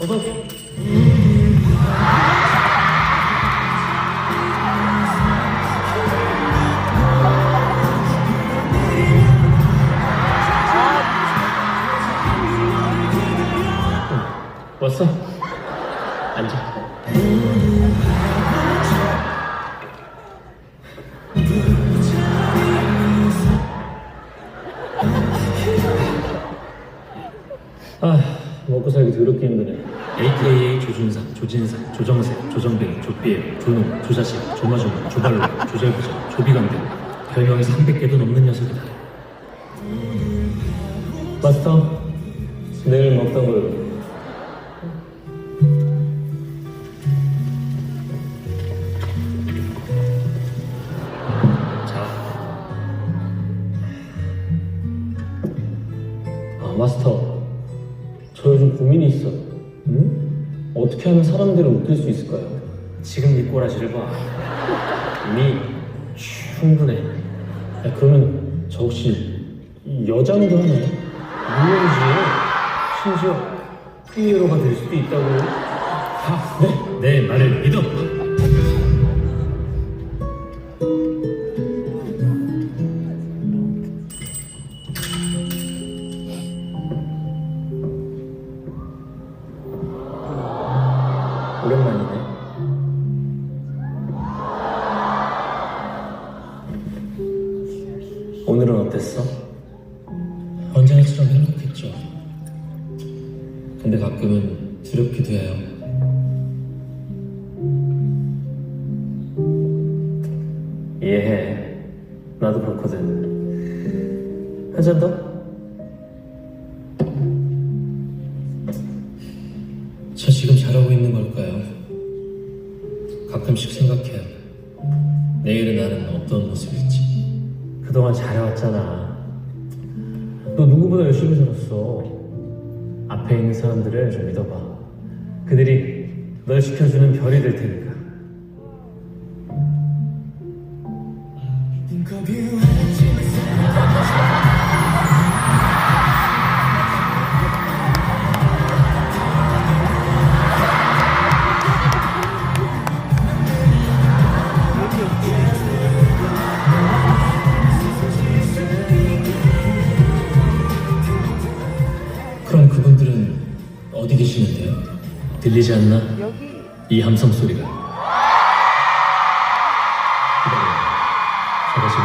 어서 왔어? 앉아. 아, 먹고 살기 더럽게 힘드네. AKA 조준상, 조진상, 조정세, 조정뱅이, 조삐에, 조농, 조자식, 조마조마, 조발로, 조절부정, 조비강대. 별명이 300개도 넘는 녀석이다. 마스터, 내일 먹던 걸 자. 아, 마스터. 저 요즘 고민이 있어. 응? 어떻게 하면 사람들을 웃길 수 있을까요? 지금 네 꼬라지를 봐. 이미 충분해. 야, 그러면 저 혹시 여장도 하나요? 물론이지. 심지어 프리미어가 될 수도 있다고. 아, 네. 내 말을 믿어. 오랜만이네. 오늘은 어땠어? 언제나처럼 행복했죠. 근데 가끔은 두렵기도 해요. 이해해. 나도 그렇거든. 한 잔 더? 저 지금 잘하고 있는 걸까요? 가끔씩 생각해요. 내일의 나는 어떤 모습일지. 그동안 잘해왔잖아. 너 누구보다 열심히 살았어. 앞에 있는 사람들을 좀 믿어봐. 그들이 널 지켜주는 별이 될 테니까. 그럼 그분들은 어디 계시는데요? 들리지 않나? 여기 이 함성 소리가. 기다려. 제가 지금